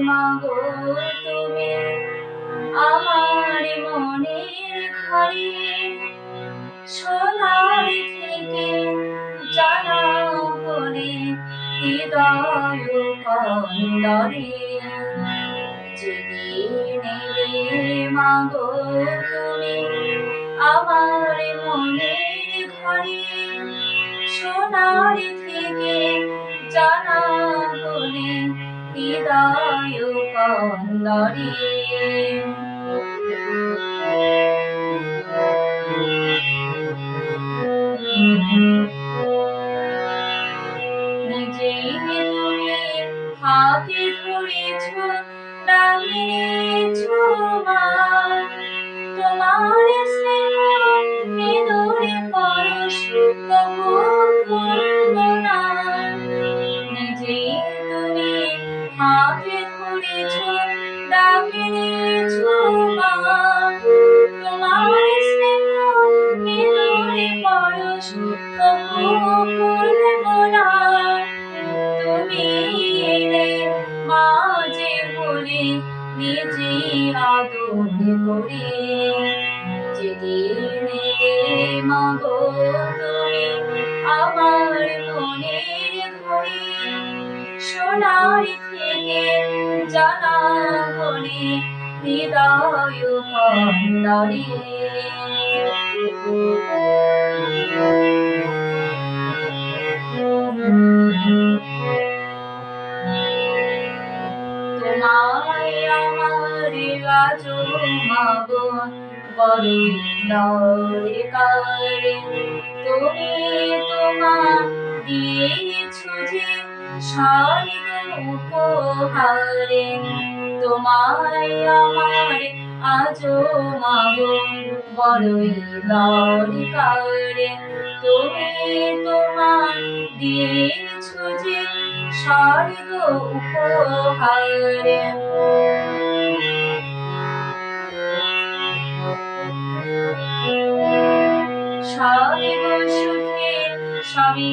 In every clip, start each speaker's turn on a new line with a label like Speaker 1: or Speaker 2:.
Speaker 1: মাগো তুমি আমার মনের ঘরে সোনার থেকে জানা বলে হৃদয় কন্দরে যেদিনে মাগো তুমি আমার মনের ঘরে সোনার থেকে জানা বলে হৃদয় কন্দরে। নিজেই তুমি হাতে ধরেছ ডাকিয়েছ তোমার হাতে ধরেছ ডাকিয়েছ মা। তোমার স্নেহ হৃদয়ে পরশ তুমি এলে মাঝে বলে, নিজে আদর করে। যেদিন এলে মাগো তুমি আমার ঘরে সোনার থেকে জানা বলে হৃদয় তোমায় আমার আজ মাগো বড় দরকার তুমি তোমার দিয়েছ যে স্বর্গ উপহারে তোমায় আমার আজ মাগো, বড়ই দরকার তুমি তোমার দিয়েছ যে স্বর্গ উপহারে স্বর্গ সুখে সবই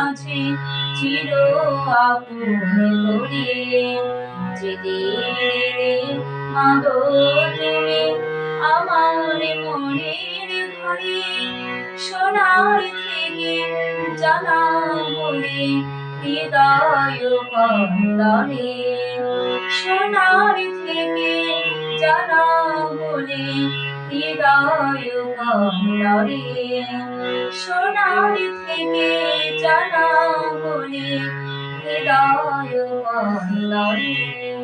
Speaker 1: মাঝে চির আপন করে যেদিন মাগো তুমি আমার মনের ঘরে সোনার থেকে জানা বলে হৃদয় কন্দরে সোনার থেকে জানা বলে হৃদয় কন্দরে সোনার থেকে জানা বলে হৃদয় কন্দরে